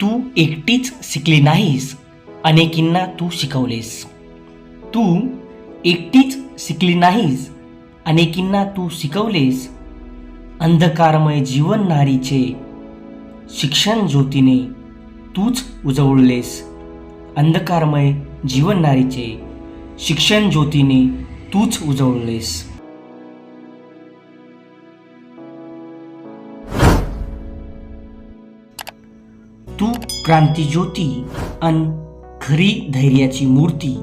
तू एकटीच शिकली नाहीस. अनेकींना तू शिकवलेस. तू एकटीच शिकली नाहीस. अनेकींना तू शिकवलेस. अंधकारमय जीवन नारीचे शिक्षण ज्योतीने तूच उजवळलेस अंधकारमय जीवन नारीचे शिक्षण ज्योतीने तूच उजवळलेस तू क्रांतीज्योती अन खरी धैर्याची मूर्ती.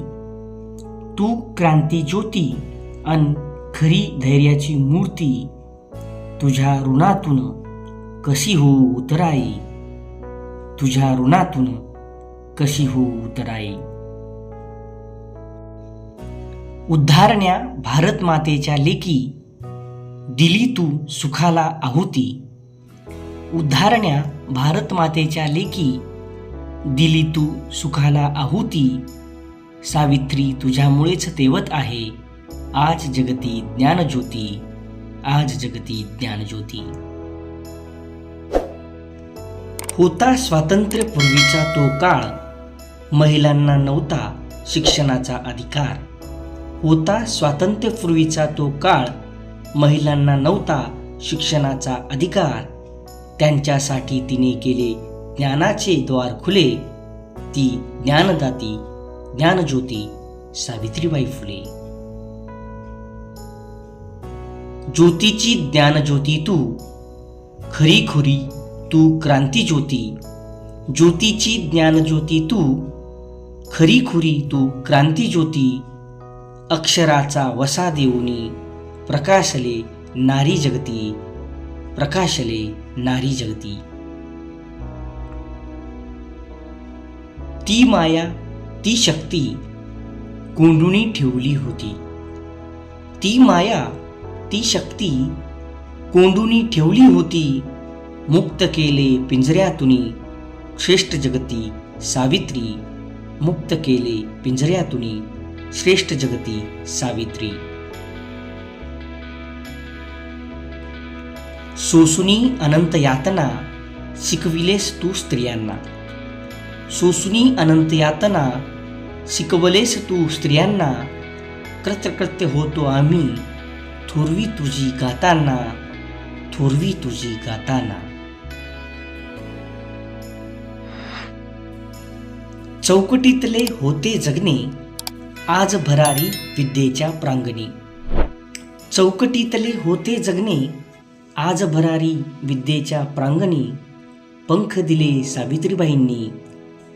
तू क्रांतीज्योती अन खरी धैर्याची मूर्ती. तुझ्या ऋणातून कशी हो उतराई? तुझ्या ऋणातून कशी हो उतराई? उद्धारण्या भारत मातेच्या लेकी दिली तू सुखाला आहुती. उद्धारण्या भारतमातेच्या लेखी लेकी दिली तू सुखाला आहुती सावित्री तुझ्यामुळेच तेवत आहे आज जगती ज्ञानज्योती आज जगती ज्ञानज्योती. होता स्वातंत्र्यपूर्वीचा तो काळ महिलांना नव्हता शिक्षणाचा अधिकार. होता स्वातंत्र्यपूर्वीचा तो काळ महिलांना नव्हता शिक्षणाचा अधिकार. त्यांच्यासाठी तिने केले ज्ञानाचे द्वार खुले. ती ज्ञानदाती ज्ञानज्योती सावित्रीबाई फुले. ज्योतीची ज्ञानज्योती तू खरी खुरी तू क्रांतिज्योती. ज्योतीची ज्ञानज्योती तू खरी खुरी तू क्रांतिज्योती. अक्षराचा वसा देऊनी प्रकाशले नारी जगती प्रकाशले नारी जगती. ती माया ती शक्ती कोंडुनी ठेवली होती. ती माया ती शक्ती कोंडुनी ठेवली होती. मुक्त केले पिंजऱ्यातुनी श्रेष्ठ जगती सावित्री. मुक्त केले पिंजऱ्यातुनी श्रेष्ठ जगती सावित्री. सोसुनी अनंत यातना शिकविलेस तू स्त्रियांना. सोसुनी अनंत यातना शिकवलेस तू स्त्रियांना. कृत्यकृत्य होतो आम्ही थोरवी तुझी गाताना थोरवी तुझी गाताना. चौकटीतले होते जगणे आज भरारी विद्येच्या प्रांगणी. चौकटीतले होते जगणे आज भरारी विद्येच्या प्रांगणी पंख दिले सावित्रीबाईंनी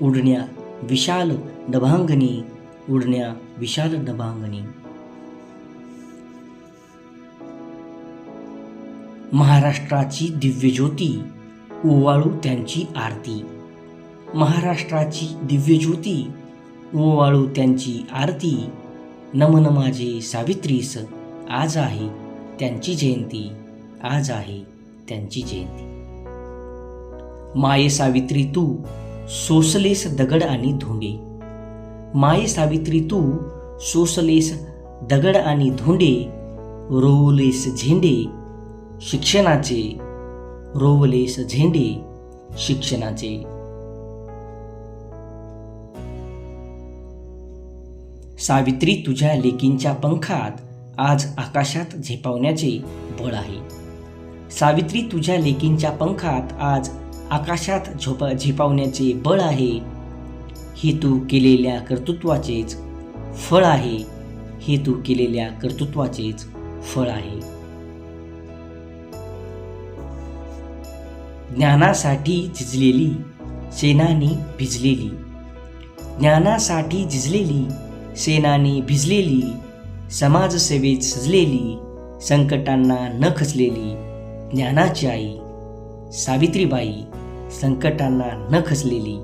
उडण्या विशाल डभांगणी उडण्या विशाल डभांगणी. महाराष्ट्राची दिव्यज्योती ओवाळू त्यांची आरती. महाराष्ट्राची दिव्यज्योती ओवाळू त्यांची आरती. नमन माझे सावित्रीस आज आहे त्यांची जयंती. आज आहे त्यांची जयंती. माये सावित्री तू सोसलेस दगड आणि धोंडे. माये सावित्री तू सोसलेस दगड आणि धोंडे. रोवलेस झेंडे शिक्षणाचे. रोवलेस झेंडे शिक्षणाचे. सावित्री तुझ्या लेकींच्या पंखात आज आकाशात झेपावण्याचे बळ आहे. सावित्री तुझ्या लेकींच्या पंखात आज आकाशात झोपा झेपावण्याचे बळ आहे. हे तू केलेल्या कर्तृत्वाचेच फळ आहे. हे तू केलेल्या कर्तृत्वाचेच फळ आहे. ज्ञानासाठी झिजलेली सेनानी भिजलेली. ज्ञानासाठी झिजलेली सेनानी भिजलेली. समाजसेवेत सजलेली संकटांना न खचलेली. ज्ञानाची आई सावित्रीबाई संकटांना न खचलेली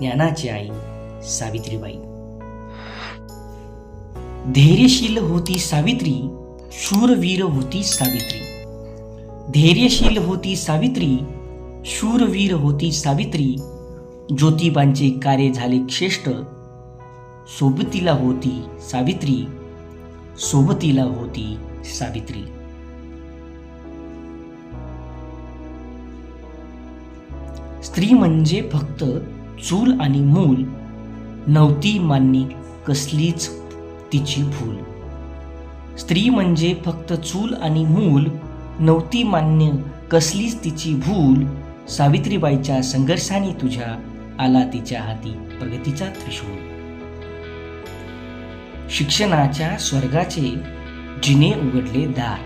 ज्ञानाची आई सावित्रीबाई. धैर्यशील होती सावित्री शूरवीर होती सावित्री. धैर्यशील होती सावित्री शूरवीर होती सावित्री. ज्योतिबांचे कार्य झाले श्रेष्ठ सोबतीला होती सावित्री सोबतीला होती सावित्री. स्त्री म्हणजे फक्त चूल आणि मूल. नव्हती मान्य कसलीच तिची भूल. स्त्री म्हणजे फक्त चूल आणि मूल. नव्हती मान्य कसलीच तिची भूल. सावित्रीबाईच्या संघर्षाने तुझ्या आला तिच्या हाती प्रगतीचा त्रिशूळ. शिक्षणाच्या स्वर्गाचे जिने उघडले दार.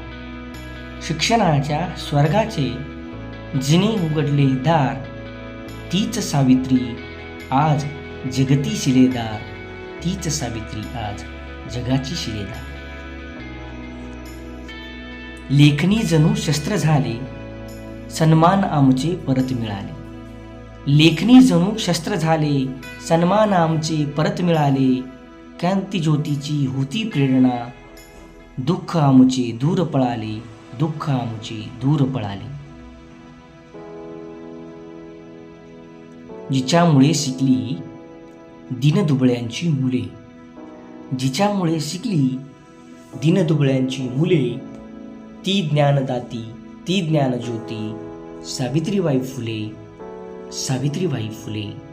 शिक्षणाच्या स्वर्गाचे जिने उघडले दार. तीच सावित्री आज जगती शिलेदार. तीच सावित्री आज जगाची शिलेदार. लेखनी जणू शस्त्र झाले सन्मान आमचे परत मिळाले. लेखनी जणू शस्त्र झाले सन्मान आमचे परत मिळाले. क्रांती ज्योतीची होती प्रेरणा दुःख आमचे दूर पळाले दुःख आमचे दूर पळाले. जिच्यामुळे शिकली दिनदुबळ्यांची मुले. जिच्यामुळे शिकली दिनदुबळ्यांची मुले ती ज्ञानदाती ती ज्ञानज्योती सावित्रीबाई फुले सावित्रीबाई फुले.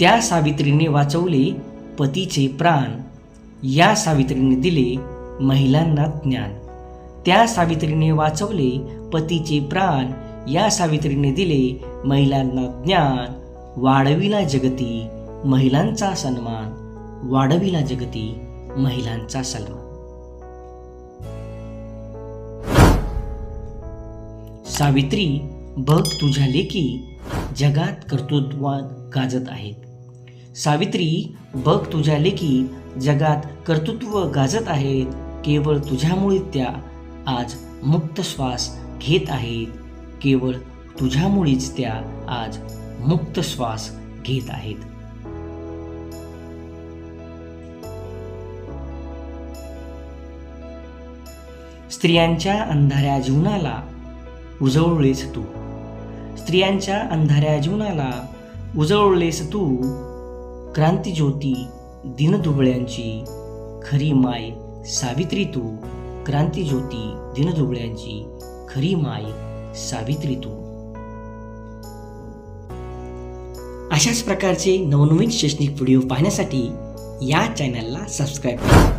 त्या सावित्रीने वाचवले पतीचे प्राण या सावित्रीने दिले महिलांना ज्ञान. त्या सावित्रीने वाचवले पतीचे प्राण. या सावित्रीने दिले महिलांना ज्ञान. वाढविला जगती महिलांचा सन्मान. वाढविला जगती महिलांचा सन्मान. सावित्री बघ तुझ्या लेखी जगात कर्तृत्वात गाजत आहेत. सावित्री बघ तुझ्या लेखी जगात कर्तृत्व गाजत आहेत. केवळ तुझ्यामुळे त्या आज मुक्त श्वास घेत आहेत केवळ तुझ्यामुळेच त्या आज मुक्त श्वास घेत आहेत. स्त्रियांच्या अंधाऱ्या जीवनाला उजवळलेस तू. स्त्रियांच्या अंधाऱ्या जीवनाला उजवळलेस तू. क्रांतीज्योती दिनदुबळ्यांची खरी माय सावित्री तू. क्रांतीज्योती दिनदुबळ्यांची खरी माय सावित्री तू. अशाच प्रकारचे नवनवीन शैक्षणिक व्हिडिओ पाहण्यासाठी या चॅनलला सबस्क्राईब करा.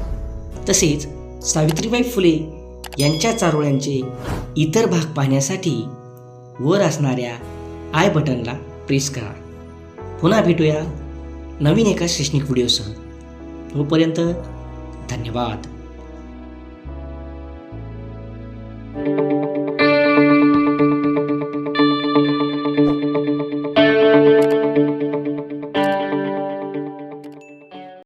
तसेच सावित्रीबाई फुले यांच्या चारोळ्यांचे इतर भाग पाहण्यासाठी वर असणाऱ्या आय बटनला प्रेस करा. पुन्हा भेटूया नवीन एका शैक्षणिक व्हिडिओसह. तोपर्यंत धन्यवाद.